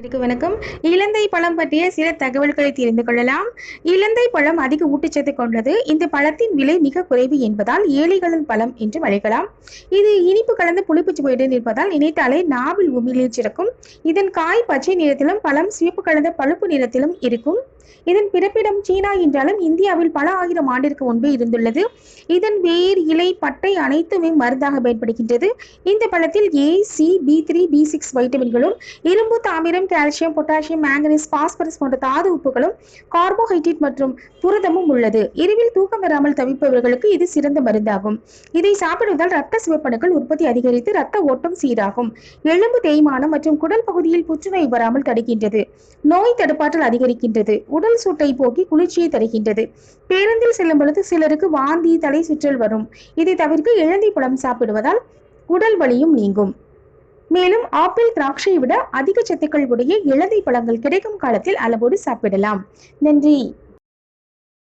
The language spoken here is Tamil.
இதுக்கு வணக்கம். இலந்தை பழம் பற்றிய சில தகவல்களை தெரிந்து கொள்ளலாம். இலந்தை பழம் அதிக ஊட்டச்சத்து கொண்டது. இந்த பழத்தின் விலை மிக குறைவு என்பதால் ஏழைகளின் பழம் என்று அழைக்கலாம். இது இனிப்பு கலந்து புளிப்பு சுவையுடன் இருப்பதால் நினைத்தாலே நாவில் உமிழில் சிறக்கும். இதன் காய் பச்சை நிறத்திலும் பழம் சிவப்பு கலந்த பழுப்பு நிறத்திலும் இருக்கும். இதன் பிறப்பிடம் சீனா என்றாலும் இந்தியாவில் பல ஆயிரம் ஆண்டிற்கு முன்பு இருந்துள்ளது. இதன் வேர் இலை பட்டை அனைத்துமே மருந்தாக பயன்படுகின்றது. இந்த பழத்தில் A C B three B six வைட்டமின்களும் இரும்பு தாமிரம் கால்சியம் பொட்டாசியம் மேங்கனீஸ் பாஸ்பரஸ் போன்ற தாது உப்புகளும் கார்போஹைட்ரேட் மற்றும் புரதமும் உள்ளது. இரவில் தூக்கம் வராமல் தவிப்பவர்களுக்கு இது சிறந்த மருந்தாகும். இதை சாப்பிடுவதால் ரத்த சிவப்பணுக்கள் உற்பத்தி அதிகரித்து ரத்த ஓட்டம் சீராகும். எலும்பு தேய்மானம் மற்றும் குடல் பகுதியில் புற்றுநோய் வராமல் தடுக்கின்றது. நோய் தடுப்பாற்றல் அதிகரிக்கின்றது. உடல் சூட்டை போக்கி குளிர்ச்சியை தருகின்றது. பேருந்தில் செல்லும் பொழுது சிலருக்கு வாந்தி தலை சுற்றல் வரும். இதை தவிர்க்க இழந்தை பழம் சாப்பிடுவதால் உடல் வலியும் நீங்கும். மேலும் ஆப்பிள் திராட்சை விட அதிக சத்துக்கள் உடைய இளநீ பழங்கள் கிடைக்கும் காலத்தில் அளவோடு சாப்பிடலாம். நன்றி.